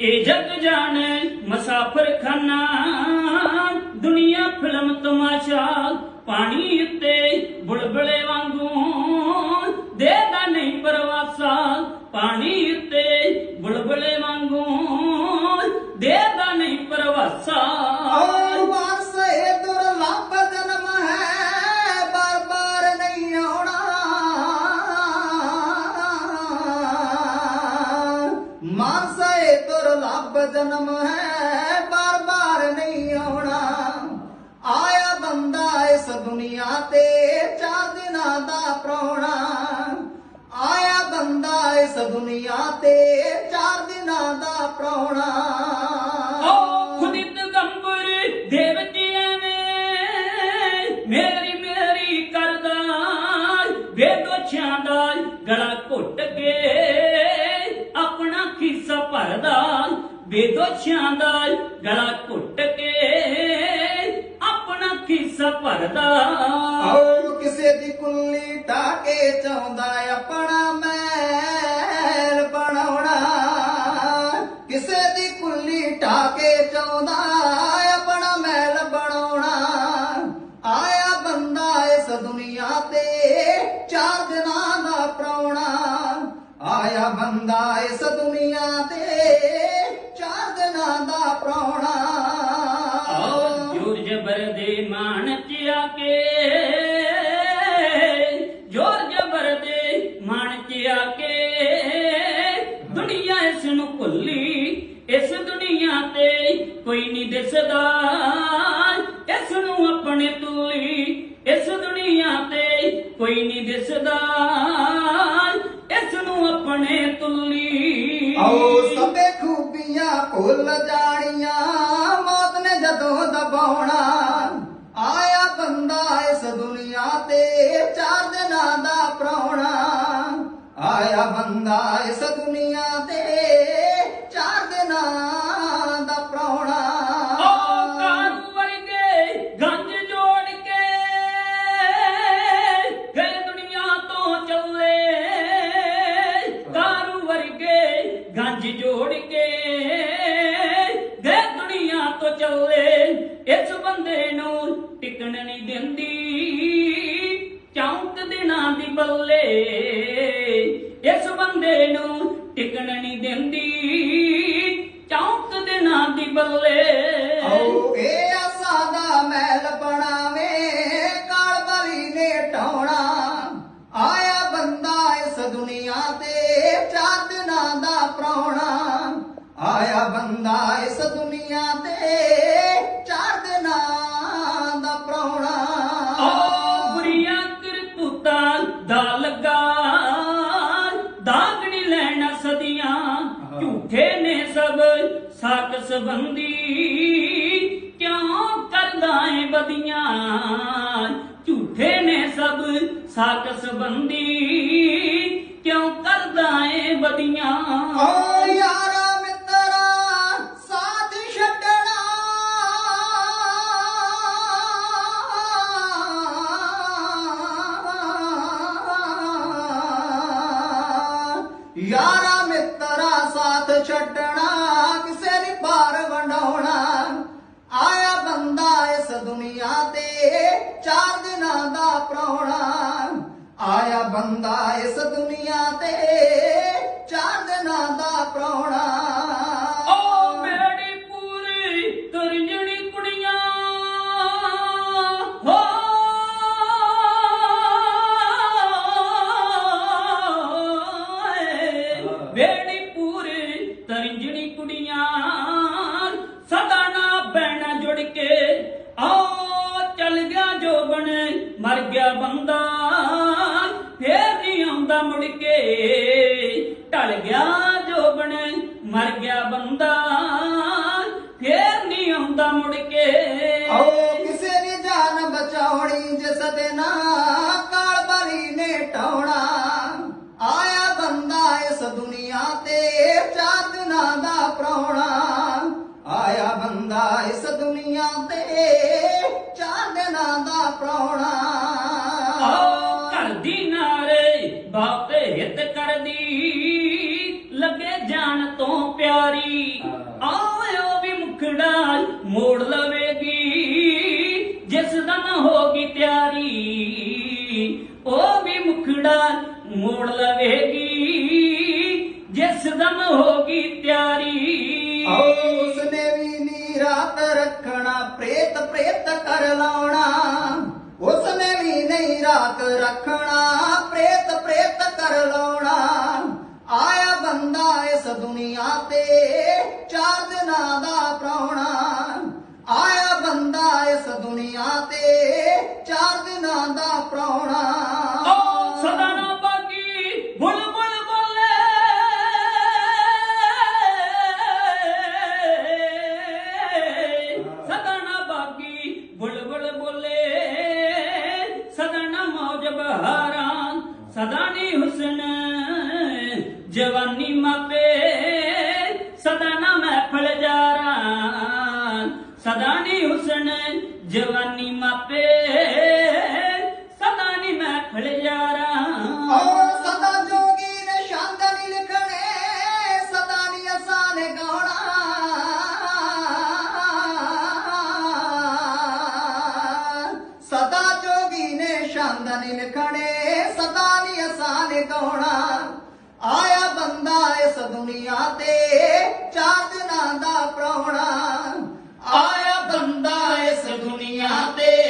ਇਹ ਜਗ ਜਾਣੇ ਮੁਸਾਫਰ ਖਾਨਾ ਦੁਨੀਆ ਫਿਲਮ ਤਮਾਸ਼ਾ, ਪਾਣੀ ਉੱਤੇ ਬੁਲਬਲੇ ਵਾਂਗੂ ਦੇਦਾ ਨਹੀਂ ਪਰਵਾਸਾ, ਪਾਣੀ ਉੱਤੇ ਦੁਰਲੱਭ ਜਨਮ ਹੈ ਬਾਰ ਬਾਰ ਨਹੀਂ ਆਉਣਾ। ਆਇਆ ਬੰਦਾ ਇਸ ਦੁਨੀਆ ਤੇ, ਚਾਰ ਦਿਨਾਂ ਦਾ ਪ੍ਰਾਹੁਣਾ। ਆਇਆ ਬੰਦਾ ਇਸ ਦੁਨੀਆ ਤੇ, ਚਾਰ ਦਿਨਾਂ ਦਾ ਪ੍ਰਾਹੁਣਾ। ਓ ਖੁਦਿਤ ਗੰਬਰ ਦੇ ਵਿੱਚ ਐਵੇਂ ਵੇ ਦਾ ਗਲਾ ਘੁੱਟ ਕੇ ਆਪਣਾ ਖੀਸਾ ਭਰਦਾ। ਔਰ ਕਿਸੇ ਦੀ ਕੁੱਲੀ ਢਾ ਕੇ ਚਾਹੁੰਦਾ ਆਪਣਾ ਮੈਲ ਬਣਾਉਣਾ। ਕਿਸੇ ਦੀ ਕੁੱਲੀ ਢਾ ਕੇ ਚਾਹੁੰਦਾ ਆਪਣਾ ਮੈਲ ਬਣਾਉਣਾ। ਆਇਆ ਬੰਦਾ ਇਸ ਦੁਨੀਆ ਤੇ ਚਾਰ ਦਿਨਾਂ ਦਾ ਪ੍ਰਾਹੁਣਾ। ਆਇਆ ਬੰਦਾ ਇਸ ਦੁਨੀਆ ਆਓ ਜੋਰ ਜਬਰ ਦੇ ਮਾਨ ਚ ਆ ਕੇ ਜੋਰ ਜਬਰ ਦੇ ਮਾਨ ਚ ਆ ਕੇ ਦੁਨੀਆ ਇਸ ਨੂੰ ਭੁੱਲੀ ਇਸ ਦੁਨੀਆ ਤੇ ਕੋਈ ਨਹੀਂ ਦਿਸਦਾ। ਇਸ ਨੂੰ ਆਪਣੇ ਤੁਲੀ ਇਸ ਦੁਨੀਆ ਤੇ ਕੋਈ ਨਹੀਂ ਦਿਸਦਾ। ਇਸ ਨੂੰ ਆਪਣੇ ਤੁਲੀ। ਆਓ ਸਭੇ ਖੂਬੀਆਂ ਭੁੱਲ ਜਾਣੀਆਂ। ਮੌਤ ਨੇ ਜਦੋਂ ਦਬਾਉਣਾ, ਆਇਆ ਬੰਦਾ ਇਸ ਦੁਨੀਆ ਤੇ, ਚਾਰ ਦਿਨਾਂ ਦਾ ਪ੍ਰਾਹੁਣਾ। ਆਇਆ ਬੰਦਾ ਇਸ ਦੁਨੀਆ ਤੇ ਚੱਲੇ, ਇਸ ਬੰਦੇ ਨੂੰ ਟਿਕਣ ਨਹੀਂ ਦਿੰਦੀ। ਚੌਂਕ ਦਿਨਾਂ ਦੀ ਬੱਲੇ, ਇਸ ਬੰਦੇ ਨੂੰ ਟਿਕਣ ਨਹੀਂ ਦਿੰਦੀ। ਚੌਂਕ ਦਿਨਾਂ ਦੀ ਬੱਲੇ। ਆਓ, ਇਹ ਆਸਾ ਦਾ ਮਹਿਲ ਬਣਾਵੇ, ਕਾਲ ਬਲੀ ਨੇ ਢਾਉਣਾ ਆਇਆ ਬੰਦਾ ਇਸ ਦੁਨੀਆ ਤੇ ਚਾਰ ਦਿਨਾਂ ਦਾ ਪ੍ਰਾਹੁਣਾ ਆਇਆ ਬੰਦਾ ਇਸ ਦੁਨੀਆ ਤੇ ਚਾਰ ਦਿਨਾਂ ਦਾ ਪ੍ਰਾਹੁਣਾ। ਬੁਰੀਆਂ ਕਰਤੂਤਾਂ ਦਾ ਲੱਗਾ। ਦਾਗਣੀ ਲੈਣਾ ਸਦੀਆਂ ਝੂਠੇ ਨੇ ਸਭ ਸਾਕ ਸੰਬੰਧੀ। ਕਿਉਂ ਕਰਦਾ ਏ ਬਦੀਆਂ ਝੂਠੇ ਨੇ ਸਭ ਸਾਕ ਸੰਬੰਧੀ। ਕਿਉਂ ਕਰਦਾ ਏ ਬਦੀਆਂ ਯਾਰਾ ਮਿੱਤਰਾ ਸਾਥ ਛੱਡਣਾ, ਕਿਸੇ ਦੀ ਪਾਰ ਵੰਡਾਉਣਾ। ਆਇਆ ਬੰਦਾ ਇਸ ਦੁਨੀਆ ਤੇ, ਚਾਰ ਦਿਨਾਂ ਦਾ ਪ੍ਰਾਹੁਣਾ। ਆਇਆ ਬੰਦਾ ਇਸ ਦੁਨੀਆ ਤੇ, ਚਾਰ ਦਿਨਾਂ ਦਾ ਪ੍ਰਾਹੁਣਾ। ਪੂਰੀ ਤਰੰਜਣੀ ਕੁੜੀਆਂ, ਸਦਾ ਨਾ ਬਹਿਣਾ ਜੁੜ ਕੇ। ਆ ਚੱਲ ਗਿਆ ਜੋਬਨ, ਮਰ ਗਿਆ ਬੰਦਾ। ਫੇਰ ਨਹੀਂ ਆਉਂਦਾ ਮੁੜ ਕੇ। ਟਲ ਗਿਆ ਜੋਬਨ, ਮਰ ਗਿਆ ਬਾਪੇ ਕਰਦੀ ਲੱਗੇ ਜਾਣ ਤੋਂ ਪਿਆਰੀ। ਆਇਓ ਵੀ ਮੁਖੜਾ ਮੋੜ ਲਵੇਗੀ ਜਿਸ ਦਾ ਨਾ ਹੋਗੀ ਤਿਆਰੀ ਉਹ ਵੀ ਮੁਖੜਾ ਮੋੜ ਲਵੇਗੀ ਜਿਸ ਦਾ ਨਾ ਹੋਗੀ ਤਿਆਰੀ। ਆਓ ਉਸਨੇ ਵੀ ਨੀਰਾਤ ਰੱਖਣਾ ਪ੍ਰੇਤ ਪ੍ਰੇਤ ਕਰ ਲਾਉਣਾ। ਉਸਨੇ ਵੀ ਨਹੀਂ ਰਾਤ ਰੱਖਣਾ ਲਾਉਣਾ। ਆਇਆ ਬੰਦਾ ਇਸ ਦੁਨੀਆ ਤੇ ਚਾਰ ਦਿਨਾਂ ਦਾ ਪ੍ਰਾਉਣਾ ਆਇਆ ਬੰਦਾ ਇਸ ਦੁਨੀਆ ਤੇ ਜਵਾਨੀ ਮਾਪੇ, ਸਦਾ ਨਾ ਮਹਿਫਲ ਜਾਰਾਂ। ਸਦਾ ਨੀ ਹੁਸਨ ਜਵਾਨੀ ਮਾਪੇ, ਸਦਾ ਨੀ ਮਹਿਫਲ ਜਾਰਾਂ। ਓ ਸਦਾ ਜੋਗੀ ਨੇ ਸ਼ੰਦ ਨੀ ਲਿਖਣੇ, ਸਦਾ ਨੀ ਅਸਾਂ ਨੇ ਗਾਉਣਾ। ਸਦਾ ਜੋਗੀ ਨੇ ਸ਼ੰਦ ਨੀ ਲਿਖਣੇ, ਸਦਾ ਨੀ ਅਸਾਂ ਨੇ ਗਾਉਣਾ। ਆਇਆ ਬੰਦਾ ਇਸ ਦੁਨੀਆ ਤੇ ਚਾਰ ਦਾ ਪ੍ਰਾਹੁਣਾ। ਆਇਆ ਬੰਦਾ ਇਸ ਦੁਨੀਆ ਤੇ